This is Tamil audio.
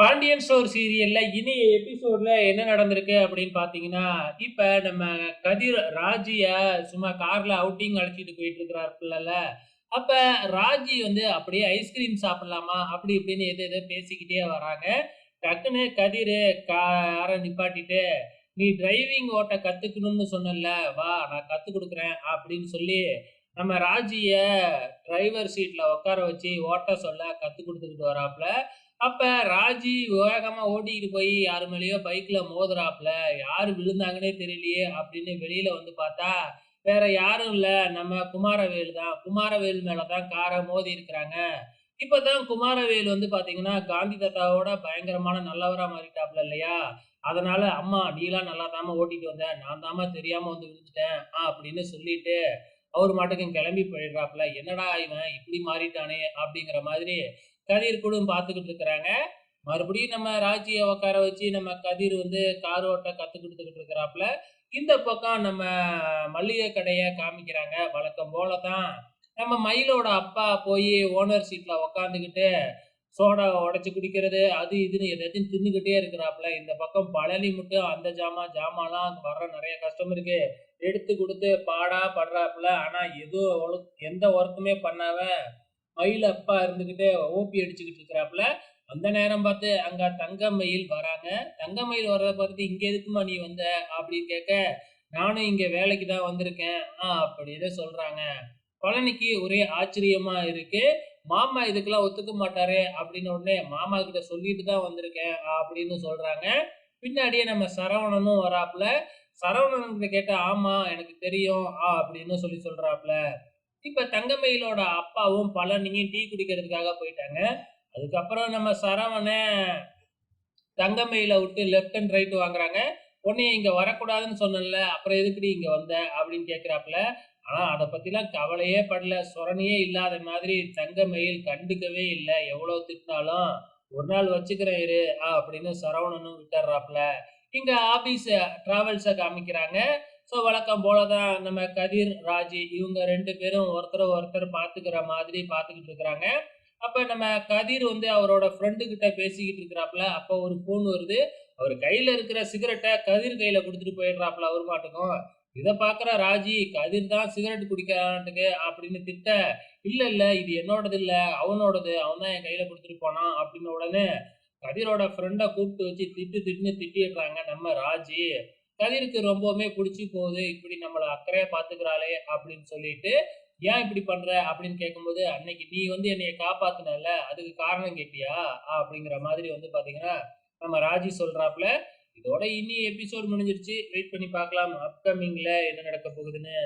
பாண்டியன் ஸ்டோர் சீரியல்ல இனி எபிசோட்ல என்ன நடந்திருக்கு அப்படின்னு பாத்தீங்கன்னா, இப்ப நம்ம கதிர் ராஜிய சும்மா கார்ல அவுட்டிங் அழைச்சிட்டு போயிட்டு இருக்கிறாப்புலல. அப்ப ராஜி வந்து அப்படியே ஐஸ்கிரீம் சாப்பிடலாமா? அப்படி இப்படின்னு எது எதோ பேசிக்கிட்டே வராங்க. டக்குன்னு கதிரு காரை நிப்பாட்டிட்டு, "நீ டிரைவிங் ஓட்ட கத்துக்கணும்னு சொன்னல வா நான் கத்து கொடுக்குறேன் அப்படின்னு சொல்லி, நம்ம ராஜிய டிரைவர் சீட்ல உட்கார வச்சு ஓட்ட சொல்ல கத்து கொடுத்துக்கிட்டு வராப்புல. அப்ப ராஜி வேகமா ஓட்டிக்கிட்டு போய் யாரு மேலயோ பைக்ல மோதுறாப்புல. யாரு விழுந்தாங்கன்னே தெரியலையே அப்படின்னு வெளியில வந்து பார்த்தா, வேற யாரும் இல்ல. நம்ம குமாரவேல் தான். குமாரவேல் மேல தான் இருக்கிறாங்க மோதியிருக்கிறாங்க. இப்பதான் குமாரவேல் வந்து பார்த்தீங்கன்னா, காந்தி தாத்தாவோட பயங்கரமான நல்லவரா மாறிட்டாப்ல இல்லையா? அதனால, "அம்மா நீலாம் நல்லா தாம்மா ஓட்டிட்டு வந்தேன் நான் தாம்மா தெரியாம வந்து விழுந்துட்டேன்" ஆ அப்படின்னு சொல்லிட்டு, அவர் மாட்டுக்கும் கிளம்பி போயிடுறாப்புல. "என்னடா இவன் இப்படி மாறிட்டானே!" அப்படிங்கிற மாதிரி கதிர் கூட பார்த்துக்கிட்டு இருக்கிறாங்க. மறுபடியும் நம்ம ராஜியை உட்கார வச்சு நம்ம கதிர் வந்து கார் ஓட்ட கத்து கொடுத்துக்கிட்டு இருக்கிறாப்புல. இந்த பக்கம் நம்ம மளிகை கடையை காமிக்கிறாங்க. வழக்கம் போல தான் நம்ம மயிலோட அப்பா போய் ஓனர் சீட்ல உட்காந்துக்கிட்டு, சோடாவை உடச்சி குடிக்கிறது, அது இதுன்னு எதாச்சும் தின்னுக்கிட்டே இருக்கிறாப்புல. இந்த பக்கம் பழனி மட்டும் அந்த ஜாமான், ஜாமான்லாம் வர்ற நெறைய கஸ்டமருக்கு எடுத்து கொடுத்து பாடா படுறாப்புல. ஆனா எதுவும் எந்த ஒர்க்குமே பண்ணாம, மயில் அப்பா இருந்துகிட்டு ஓபி அடிச்சுக்கிட்டு இருக்கிறாப்புல. அந்த நேரம் பார்த்து அங்க மயில் வராங்க. தங்கமயில் வர்றத பார்த்துட்டு, "இங்க எதுக்கும்மா நீ வந்த?" அப்படின்னு கேட்க, "நானும் இங்க வேலைக்கு தான் வந்திருக்கேன்" ஆ அப்படின்னு சொல்றாங்க. பழனிக்கு ஒரே ஆச்சரியமா இருக்கு. மாமா இதுக்கெல்லாம் ஒத்துக்க மாட்டாரே அப்படின்னு உடனே, "மாமா கிட்ட சொல்லிட்டு தான் வந்திருக்கேன்" அப்படின்னு சொல்றாங்க. பின்னாடியே நம்ம சரவணனும் வராப்புல. சரவணன் கிட்ட கேட்டா, "ஆமா எனக்கு தெரியும்" ஆ அப்படின்னு சொல்லி சொல்றாப்புல. இப்ப தங்கமயிலோட அப்பாவும் பழனியும் டீ குடிக்கிறதுக்காக போயிட்டாங்க. அதுக்கப்புறம் நம்ம சரவண தங்கமயில விட்டு லெஃப்ட் அண்ட் ரைட் வாங்குறாங்க. "உன்னைய இங்க வரக்கூடாதுன்னு சொன்னேன்ல, அப்புறம் எதுக்குடி இங்க வந்த?" அப்படின்னு கேட்கிறாப்புல. ஆனா அதை பத்திலாம் கவலையே படல. சொரணையே இல்லாத மாதிரி தங்கமயில் கண்டுக்கவே இல்லை எவ்வளோ திட்டினாலும், "ஒரு நாள் வச்சுக்கிறேன் இரு" அப்படின்னு சரவணனும் விட்டுறாப்புல இங்க ஆபீஸ் டிராவல்ஸ காமிக்கிறாங்க. ஸோ வழக்கம் போல தான் நம்ம கதிர், ராஜி இவங்க ரெண்டு பேரும் ஒருத்தர் ஒருத்தர் பார்த்துக்கிற மாதிரி பார்த்துக்கிட்டு இருக்கிறாங்க. அப்போ நம்ம கதிர் வந்து அவரோட ஃப்ரெண்டு கிட்ட பேசிக்கிட்டு இருக்கிறாப்புல. அப்போ ஒரு ஃபோன் வருது. அவர் கையில் இருக்கிற சிகரெட்டை கதிர் கையில் கொடுத்துட்டு போயிடுறாப்புல அவர் மாட்டுக்கும் இதை பார்க்குற ராஜி, "கதிர் தான் சிகரெட் குடிக்கிறான்ட்டுக்கு அப்படின்னு திட்ட, இல்லை இல்லை இது என்னோடது இல்லை அவனோடது. அவன் தான் என் கையில் கொடுத்துட்டு போனான்" அப்படின்ன உடனே, கதிரோட ஃப்ரெண்டை கூப்பிட்டு வச்சு திட்டு திட்டுன்னு திட்டிடுறாங்க நம்ம ராஜி. கதிருக்கு ரொம்பவுமே பிடிச்சி போகுது. இப்படி நம்மளை அக்கறையா பாத்துக்கிறாளே அப்படின்னு சொல்லிட்டு, "ஏன் இப்படி பண்ற?" அப்படின்னு கேட்கும்போது, "அன்னைக்கு நீ வந்து என்னைய காப்பாத்தினல அதுக்கு காரணம் கேட்டியா?" அப்படிங்கிற மாதிரி வந்து பாத்தீங்கன்னா நம்ம ராஜி சொல்றாப்ல இதோட இனி எபிசோட் முடிஞ்சிருச்சு. வெயிட் பண்ணி பார்க்கலாம். அப்கமிங்ல என்ன நடக்க போகுதுன்னு.